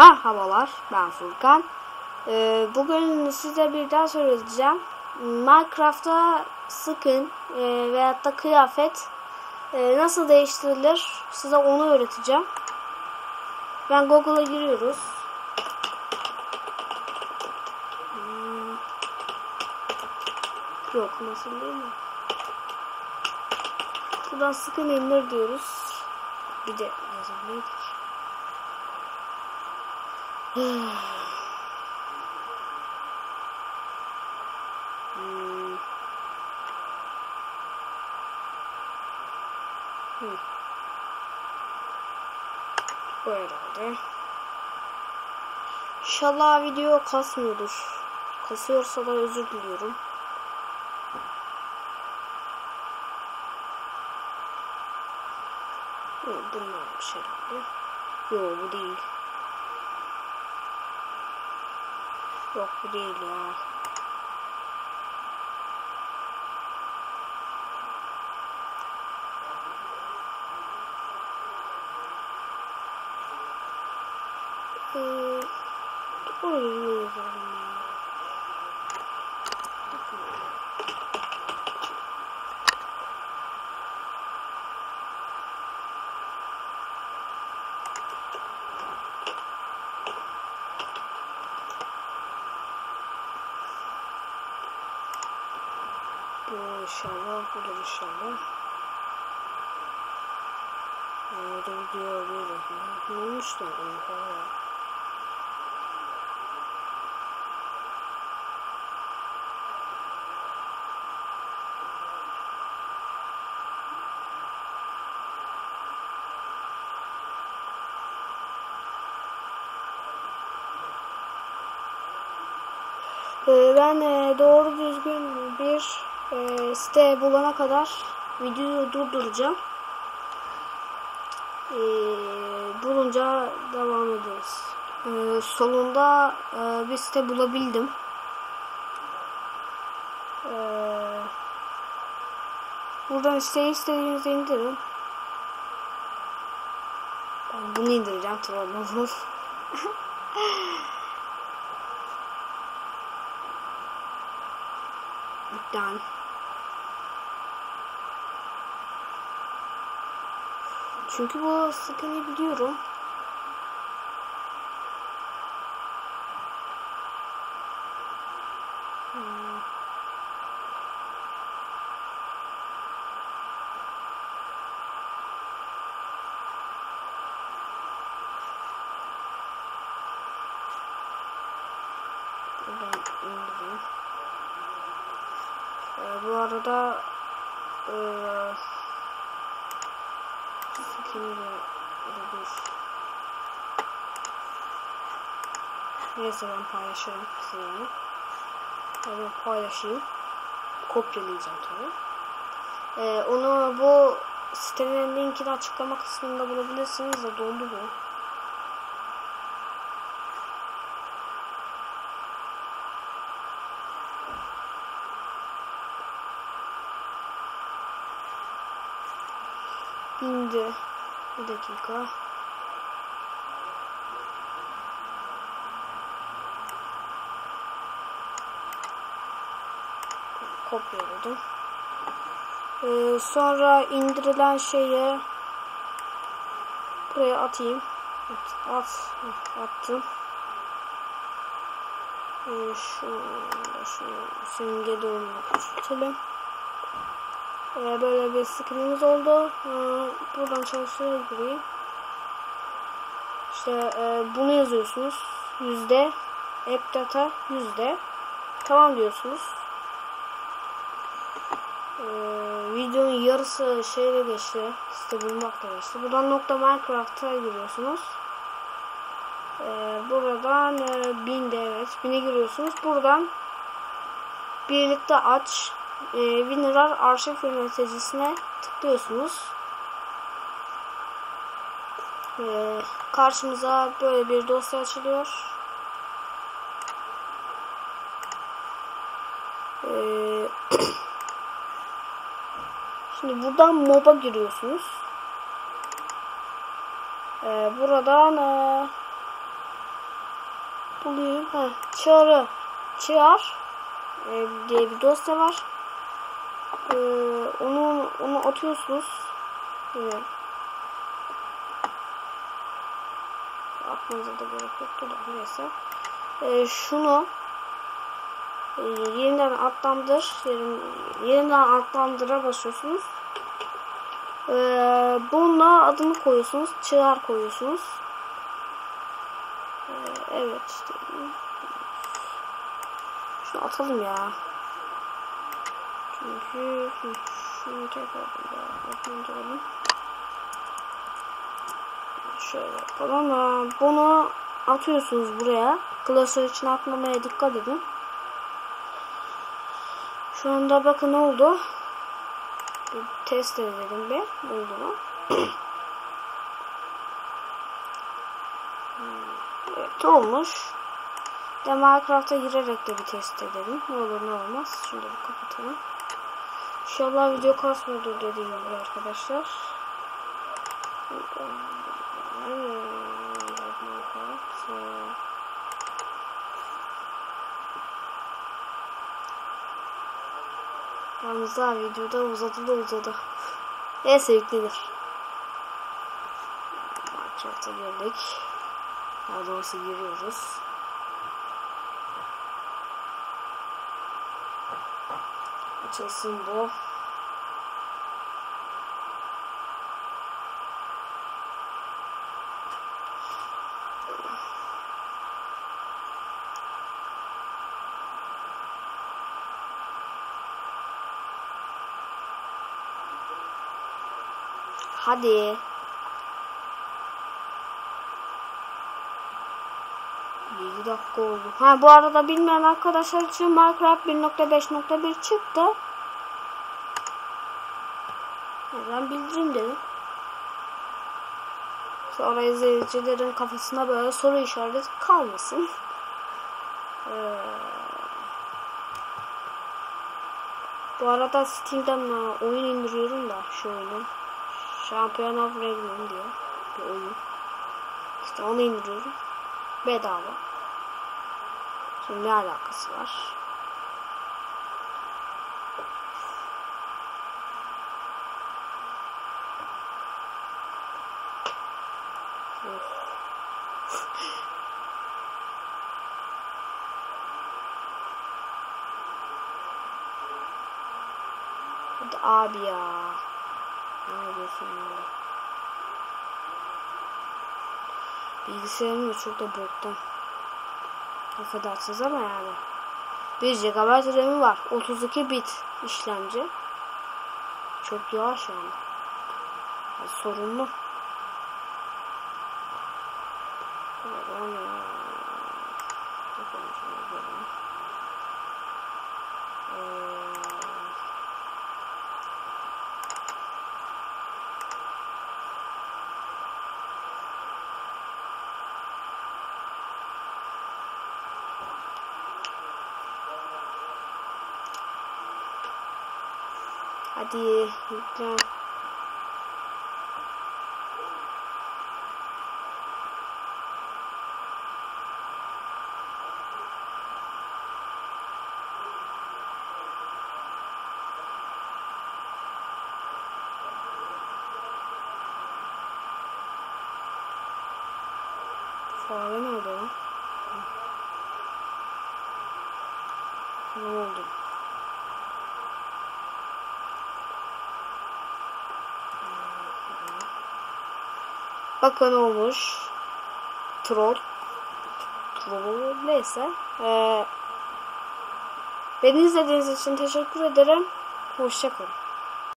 Merhabalar, ben Furkan. Ee, bugün size bir ders öğreteceğim. Minecraft'ta skin e, veyahut da kıyafet e, nasıl değiştirilir size onu öğreteceğim. Ben Google'a giriyoruz. Hmm. Yok, nasıl değil mi? Buradan skin indir diyoruz. Bir de yazabilirdik. Hmm. Hmm. Bu herhalde. İnşallah video kasmıyordur. Kasıyorsa da özür diliyorum. Bunlarmış herhalde. Yo bu değil. Yok bu değil ya. Ee, oraya yazalım inşallah, bu da inşallah. Orada video böyle. Ne olmuş da? Oha. Ee, Ben e, doğru düzgün bir e, site bulana kadar videoyu durduracağım. Ee, bulunca devam ederiz. Ee, sonunda e, bir site bulabildim. Ee, buradan siteyi istediğinizi indirin. Ben bunu indireceğim troll olur. Çünkü bu skin'i biliyorum. Hmm. Ee, bu arada eee de de dur. Neyse ben size yani. Hadi paylaşayım. Kopyalayacağım tabii. Ee, onu bu sitenin linkini açıklama kısmında bulabilirsiniz de dondu bu. İndi. Bir dakika. Kopyaladım. Ee, sonra indirilen şeyi buraya atayım. At, at attım. Ee, şu, şu simge doğumunu küçültelim. Ee, böyle bir skinimiz oldu. Ee, buradan çalıştırıyoruz burayı. İşte e, bunu yazıyorsunuz. Yüzde. App data yüzde. Tamam diyorsunuz. Ee, videonun yarısı şeyle geçti. Site bulmakla geçti. Buradan nokta Minecraft'a giriyorsunuz. Ee, buradan e, binde evet. Bine giriyorsunuz. Buradan birlikte aç e, WinRAR arşiv yöneticisine tıklıyorsunuz. E, karşımıza böyle bir dosya açılıyor. E, şimdi buradan mob'a giriyorsunuz. E, buradan e, Ha, çağrı. Çağır. E, diye bir dosya var. E, onu onu atıyorsunuz. E, atmanıza da gerek yoktu da neyse. E, şunu e, yeniden atlandır. Yerin, yeniden atlandıra basıyorsunuz. E, bununla adını koyuyorsunuz. Çağır koyuyorsunuz. E, evet. Şunu atalım ya. Çünkü şunu tekrar atlandıralım. Şöyle yapalım. Aa, Bunu atıyorsunuz buraya. Klasör için atmamaya dikkat edin. Şu anda bakın ne oldu. Bir test edelim bir. Oldu mu? Evet olmuş. De Minecraft'a girerek de bir test edelim. Ne olur ne olmaz. Da bir kapatalım. İnşallah video kasmıyordur dediğim gibi arkadaşlar. Yalnız daha videoda uzadı da uzadı. Neyse yüklenir. Minecraft'a girdik. Daha doğrusu giriyoruz. Açılsın bu. Hadi. Bir dakika oldu. Ha bu arada bilmeyen arkadaşlar için Minecraft 1.5.1 çıktı. Ben bildireyim dedim. Sonra izleyicilerin kafasına böyle soru işareti kalmasın. Ee, bu arada Steam'den e, oyun indiriyorum da şu oyunu. Champion of Ragnar diye bir oyun. İşte onu indiriyorum. Bedava. Şimdi ne alakası var? Abi ya. Ne yapıyorsun ya? Bilgisayarım da çok da boktan. Affedersiniz ama yani. 1 GB RAM'i var. 32 bit işlemci. Çok yavaş yani. yani sorunlu. Bakalım. Bakalım Hadi yüklen. Fare nerede lan? Ne oldu? Bakın olmuş. Troll. Troll neyse. Ee, beni izlediğiniz için teşekkür ederim. Hoşçakalın.